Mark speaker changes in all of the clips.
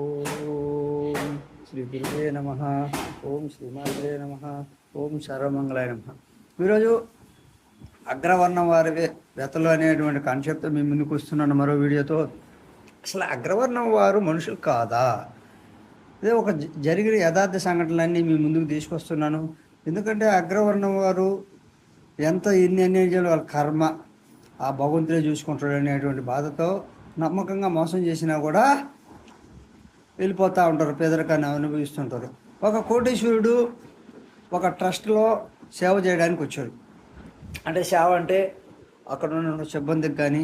Speaker 1: ఓం శ్రీ గురువే నమ ఓం శ్రీమాత్రే నమ ఓం సర్వమంగళాయ నమ ఈరోజు అగ్రవర్ణం వారి వ్యతలు అనేటువంటి కాన్సెప్ట్ మేము ముందుకు వస్తున్నాను మరో వీడియోతో అసలు అగ్రవర్ణం వారు మనుషులు కాదా అదే ఒక జరిగిన యథార్థ సంఘటనలన్నీ మీ ముందుకు తీసుకొస్తున్నాను ఎందుకంటే అగ్రవర్ణం వారు ఎంత ఎన్ని అన్యాయాలు వాళ్ళ కర్మ ఆ భగవంతుడే చూసుకుంటాడు అనేటువంటి బాధతో నమ్మకంగా మోసం చేసినా కూడా వెళ్ళిపోతూ ఉంటారు పేదరికాన్ని అనుభవిస్తుంటారు ఒక కోటీశ్వరుడు ఒక ట్రస్ట్లో సేవ చేయడానికి వచ్చాడు అంటే సేవ అంటే అక్కడ ఉన్న సిబ్బందికి కానీ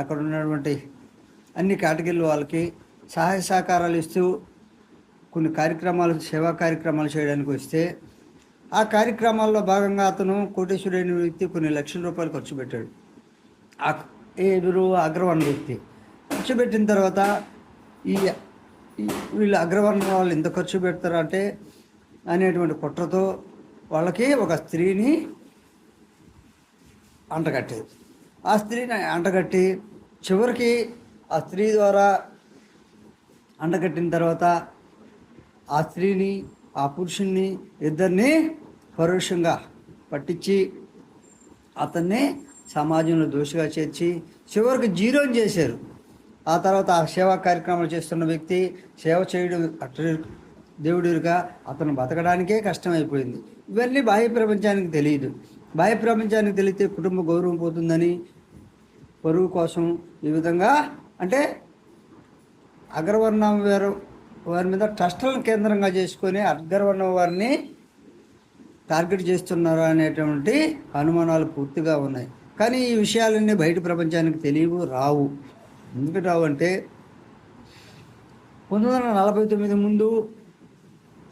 Speaker 1: అక్కడ ఉన్నటువంటి అన్ని కేటగిరీల వాళ్ళకి సహాయ సహకారాలు ఇస్తూ కొన్ని కార్యక్రమాలు సేవా కార్యక్రమాలు చేయడానికి వస్తే ఆ కార్యక్రమాల్లో భాగంగా అతను కోటేశ్వరుడైన వ్యక్తి కొన్ని లక్షల రూపాయలు ఖర్చు పెట్టాడు ఎదురు అగ్రవన్ వ్యక్తి ఖర్చు పెట్టిన తర్వాత ఈ వీళ్ళు అగ్రవర్ణ వాళ్ళు ఎంత ఖర్చు పెడతారంటే అనేటువంటి కుట్రతో వాళ్ళకి ఒక స్త్రీని అంటగట్టేది ఆ స్త్రీని అంటగట్టి చివరికి ఆ స్త్రీ ద్వారా అంటగట్టిన తర్వాత ఆ స్త్రీని ఆ పురుషుణ్ణి ఇద్దరిని పరోక్షంగా పట్టించి అతన్ని సమాజంలో దోషిగా చేర్చి చివరికి జీరో చేశారు ఆ తర్వాత ఆ సేవా కార్యక్రమాలు చేస్తున్న వ్యక్తి సేవ చేయడం అట్ట దేవుడిగా అతను బతకడానికే కష్టమైపోయింది ఇవన్నీ బాహ్య ప్రపంచానికి తెలియదు బాహ్య ప్రపంచానికి తెలియతే కుటుంబ గౌరవం పోతుందని పరువు కోసం ఈ విధంగా అంటే అగ్రవర్ణం వారు వారి మీద ట్రస్టులను కేంద్రంగా చేసుకొని అగ్రవర్ణం వారిని టార్గెట్ చేస్తున్నారు అనేటువంటి అనుమానాలు పూర్తిగా ఉన్నాయి కానీ ఈ విషయాలన్నీ బయట ప్రపంచానికి తెలియవు రావు ముందుకు రావంటే పంతొమ్మిది వందల నలభై తొమ్మిది ముందు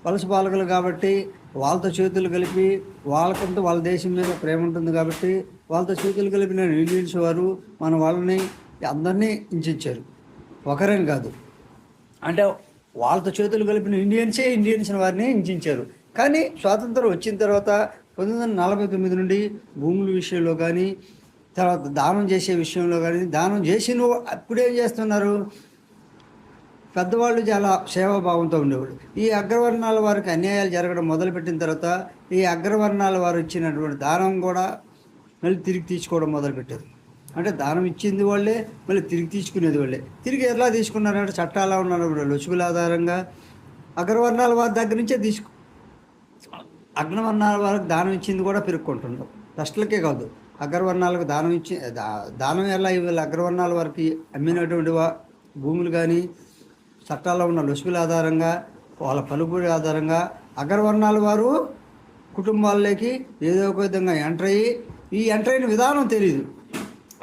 Speaker 1: వలస పాలకులు కాబట్టి వాళ్ళతో చేతులు కలిపి వాళ్ళకంతా వాళ్ళ దేశం మీద ప్రేమ ఉంటుంది కాబట్టి వాళ్ళతో చేతులు కలిపి నేను ఇండియన్స్ వారు మన వాళ్ళని అందరినీ ఇంచారు ఒకరేం కాదు అంటే వాళ్ళతో చేతులు కలిపిన ఇండియన్సే ఇండియన్స్ వారిని ఇంచారు కానీ స్వాతంత్రం వచ్చిన తర్వాత పంతొమ్మిది వందల నలభై తొమ్మిది నుండి భూముల విషయంలో కానీ తర్వాత దానం చేసే విషయంలో కానీ దానం చేసి నువ్వు అప్పుడేం చేస్తున్నారు పెద్దవాళ్ళు చాలా సేవాభావంతో ఉండేవాడు ఈ అగ్రవర్ణాల వారికి అన్యాయాలు జరగడం మొదలుపెట్టిన తర్వాత ఈ అగ్రవర్ణాల వారు ఇచ్చినటువంటి దానం కూడా మళ్ళీ తిరిగి తీసుకోవడం మొదలుపెట్టారు అంటే దానం ఇచ్చింది వాళ్ళే మళ్ళీ తిరిగి తీసుకునేది వాళ్ళే తిరిగి ఎలా తీసుకున్నారంటే చట్టాలా ఉన్నారు లొసుగుల ఆధారంగా అగ్రవర్ణాల వారి దగ్గర నుంచే తీసుకు అగ్రవర్ణాల వారికి దానం ఇచ్చింది కూడా పెరుక్కుంటున్నారు ట్రస్టులకే కాదు అగ్రవర్ణాలకు దానం ఇచ్చి దానం ఎలా ఇవ్వాలి అగ్రవర్ణాల వారికి అమ్మినటువంటి భూములు కానీ చట్టాల్లో ఉన్న లొసుగుల ఆధారంగా వాళ్ళ పలుకుడి ఆధారంగా అగ్రవర్ణాల వారు కుటుంబాల్లోకి ఏదో ఒక విధంగా ఎంటర్ అయ్యి ఈ ఎంటర్ అయిన విధానం తెలియదు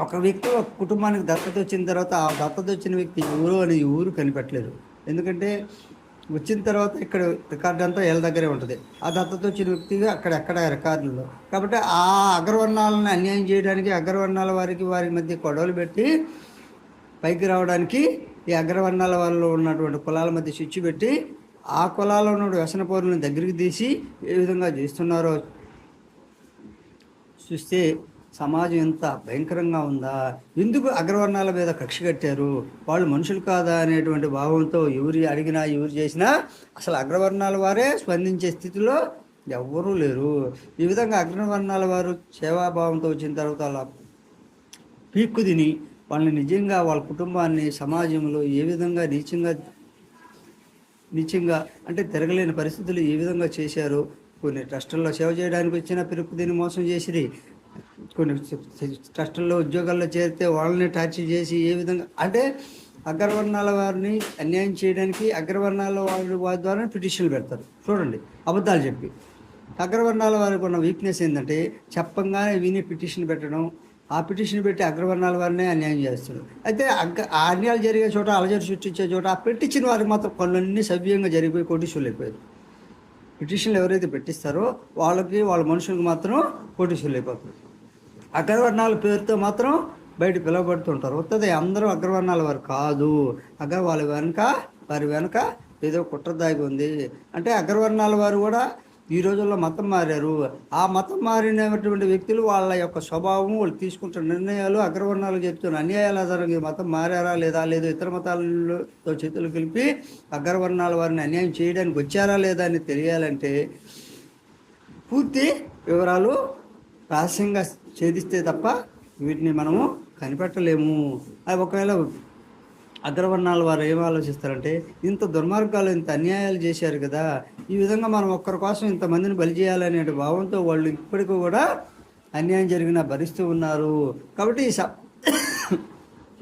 Speaker 1: ఒక వ్యక్తి ఒక కుటుంబానికి దత్తత వచ్చిన తర్వాత ఆ దత్తత వచ్చిన వ్యక్తి ఎవరు అనే ఊరు కనిపెట్టలేదు ఎందుకంటే వచ్చిన తర్వాత ఇక్కడ రికార్డు అంతా వీళ్ళ దగ్గరే ఉంటుంది ఆ దత్తత వచ్చిన వ్యక్తిగా అక్కడ ఎక్కడ రికార్డులు కాబట్టి ఆ అగ్రవర్ణాలను అన్యాయం చేయడానికి అగ్రవర్ణాల వారికి వారి మధ్య గొడవలు పెట్టి పైకి రావడానికి ఈ అగ్రవర్ణాల వాళ్ళు ఉన్నటువంటి కులాల మధ్య స్విచ్ పెట్టి ఆ కులాల్లో ఉన్న వ్యసన పౌరులను దగ్గరికి తీసి ఏ విధంగా చేస్తున్నారో చూస్తే సమాజం ఎంత భయంకరంగా ఉందా ఎందుకు అగ్రవర్ణాల మీద కక్ష కట్టారు వాళ్ళు మనుషులు కాదా అనేటువంటి భావంతో ఎవరు అడిగినా ఎవరు చేసినా అసలు అగ్రవర్ణాల వారే స్పందించే స్థితిలో ఎవ్వరూ లేరు ఈ విధంగా అగ్రవర్ణాల వారు సేవాభావంతో వచ్చిన తర్వాత అలా పీక్కు తిని వాళ్ళని నిజంగా వాళ్ళ కుటుంబాన్ని సమాజంలో ఏ విధంగా నీచంగా నిత్యంగా అంటే తిరగలేని పరిస్థితులు ఏ విధంగా చేశారు కొన్ని ట్రస్టుల్లో సేవ చేయడానికి వచ్చిన పిరుక్కుదిని మోసం చేసిరి కొన్ని ట్రస్టుల్లో ఉద్యోగాల్లో చేరితే వాళ్ళని టార్చర్ చేసి ఏ విధంగా అంటే అగ్రవర్ణాల వారిని అన్యాయం చేయడానికి అగ్రవర్ణాల వారి వారి ద్వారా పిటిషన్లు పెడతారు చూడండి అబద్ధాలు చెప్పి అగ్రవర్ణాల వారికి ఉన్న వీక్నెస్ ఏంటంటే చెప్పంగానే విని పిటిషన్ పెట్టడం ఆ పిటిషన్ పెట్టి అగ్రవర్ణాల వారినే అన్యాయం చేస్తున్నారు అయితే అగ్ర ఆ అన్యాయాలు జరిగే చోట అలజడి సృష్టించే చోట ఆ పెట్టించిన వారికి మాత్రం పనులన్నీ సవ్యంగా జరిగిపోయి కోటీశ్వరులు అయిపోయారు పిటిషన్లు ఎవరైతే పెట్టిస్తారో వాళ్ళకి వాళ్ళ మనుషులకు మాత్రం కోటీశ్వరులు అయిపోతారు అగ్రవర్ణాల పేరుతో మాత్రం బయట పిలువబడుతుంటారు వస్తుంది అందరూ అగ్రవర్ణాల వారు కాదు అగ్ర వాళ్ళ వెనుక వారి వెనుక ఏదో కుట్ర దాగి ఉంది అంటే అగ్రవర్ణాల వారు కూడా ఈ రోజుల్లో మతం మారారు ఆ మతం మారినటువంటి వ్యక్తులు వాళ్ళ యొక్క స్వభావం వాళ్ళు తీసుకుంటున్న నిర్ణయాలు అగ్రవర్ణాలు చెప్తున్న అన్యాయాల ఆధారంగా మతం మారారా లేదా లేదు ఇతర మతాలతో చేతులు కలిపి అగ్రవర్ణాల వారిని అన్యాయం చేయడానికి వచ్చారా లేదా అని తెలియాలంటే పూర్తి వివరాలు రహస్యంగా ఛేదిస్తే తప్ప వీటిని మనము కనిపెట్టలేము అవి ఒకవేళ అగ్రవర్ణాల వారు ఏం ఆలోచిస్తారంటే ఇంత దుర్మార్గాలు ఇంత అన్యాయాలు చేశారు కదా ఈ విధంగా మనం ఒక్కరి కోసం ఇంతమందిని బలి చేయాలనే భావంతో వాళ్ళు ఇప్పటికీ కూడా అన్యాయం జరిగిన భరిస్తూ ఉన్నారు కాబట్టి ఈ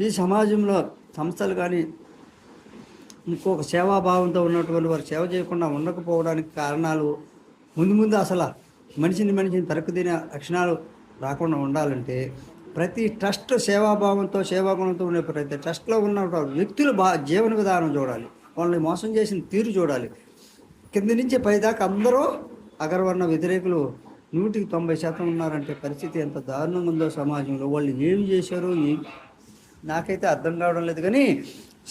Speaker 1: ఈ సమాజంలో సంస్థలు కానీ ఇంకొక సేవాభావంతో ఉన్నటువంటి వారు సేవ చేయకుండా ఉండకపోవడానికి కారణాలు ముందు ముందు అసలు మనిషిని మనిషిని తరక్కుదిన లక్షణాలు రాకుండా ఉండాలంటే ప్రతి ట్రస్ట్ సేవాభావంతో సేవాగుణంతో ఉండే ప్రతి ట్రస్ట్లో ఉన్న వ్యక్తులు బా జీవన విధానం చూడాలి వాళ్ళని మోసం చేసిన తీరు చూడాలి కింద నుంచి పైదాకా అందరూ అగరవర్ణ వ్యతిరేకులు నూటికి తొంభై శాతం ఉన్నారంటే పరిస్థితి ఎంత దారుణంగా ఉందో సమాజంలో వాళ్ళు ఏమి చేశారు నాకైతే అర్థం కావడం లేదు కానీ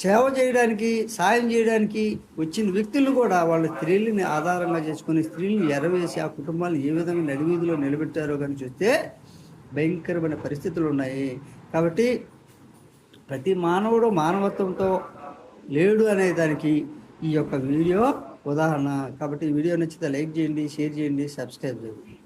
Speaker 1: సేవ చేయడానికి సాయం చేయడానికి వచ్చిన వ్యక్తులను కూడా వాళ్ళ స్త్రీలని ఆధారంగా చేసుకుని స్త్రీలను ఎరవేసి ఆ కుటుంబాన్ని ఏ విధంగా నడివీధిలో నిలబెట్టారో కానీ చూస్తే భయంకరమైన పరిస్థితులు ఉన్నాయి కాబట్టి ప్రతి మానవుడు మానవత్వంతో లేడు అనే దానికి ఈ యొక్క వీడియో ఉదాహరణ కాబట్టి ఈ వీడియో నచ్చితే లైక్ చేయండి షేర్ చేయండి సబ్స్క్రైబ్ చేయండి